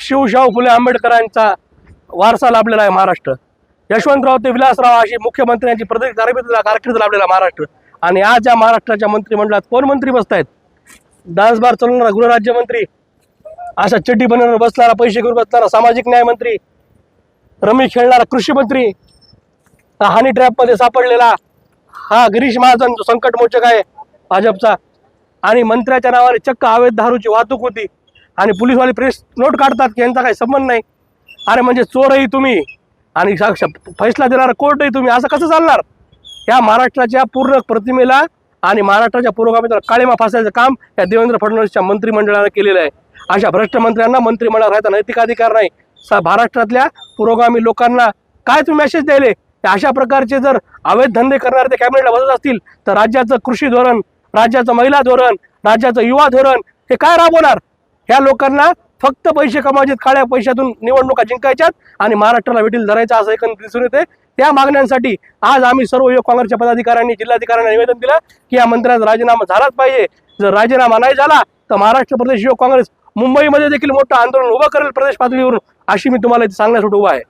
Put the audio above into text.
शिवशाहू फुले आंबेडकरांचा वारसा लाभलेला आहे महाराष्ट्र. यशवंतराव ते विलासराव अशी मुख्यमंत्र्यांची प्रत्येक कारकिर्द कारकीर्द लाभलेला महाराष्ट्र. आणि आज या महाराष्ट्राच्या मंत्रिमंडळात कोण मंत्री बसत आहेत डान्स बार चालवणारा गृहराज्यमंत्री अशा चड्डी बनवणार बसणारा पैसे घेऊन बसणारा सामाजिक न्याय मंत्री रमी खेळणारा कृषी मंत्री हा हानी ट्रॅपमध्ये सापडलेला हा गिरीश महाजन जो संकट मोचक आहे भाजपचा. आणि मंत्र्याच्या नावाने चक्क अवैध दारूची वाहतूक होती. आणि पोलीसवाले प्रेस नोट काढतात की यांचा काही संबंध नाही. अरे म्हणजे चोरही तुम्ही आणि साक्ष फैसला देणारा कोर्टही तुम्ही असं कसं चालणार? या महाराष्ट्राच्या पूर्ण प्रतिमेला आणि महाराष्ट्राच्या पुरोगामीला काळेमा फासायचं काम या देवेंद्र फडणवीसच्या मंत्रिमंडळानं केलेलं आहे. अशा भ्रष्ट मंत्र्यांना मंत्रिमंडळात राहायचा नैतिक अधिकार नाही. सा महाराष्ट्रातल्या पुरोगामी लोकांना काय तुम्ही मेसेज द्यायले? अशा प्रकारचे जर अवैध धंदे करणारे ते कॅबिनेटला बसत असतील तर राज्याचं कृषी धोरण राज्याचं महिला धोरण राज्याचं युवा धोरण हे काय राबवणार? ह्या लोकांना फक्त पैसे कमावचे काळ्या पैशातून निवडणुका जिंकायच्यात आणि महाराष्ट्राला वेटील धरायचं असं एकंदरीत दिसून येते त्या मागण्यांसाठी आज आम्ही सर्व युवक काँग्रेसच्या पदाधिकाऱ्यांनी जिल्हाधिकाऱ्यांना निवेदन दिलं की या मंत्र्यांचा राजीनामा झालाच पाहिजे. जर राजीनामा नाही झाला तर महाराष्ट्र प्रदेश युवक काँग्रेस मुंबईमध्ये देखील मोठं आंदोलन उभं करेल प्रदेश पातळीवरून अशी मी तुम्हाला इथे सांगण्यासाठी उभा आहे.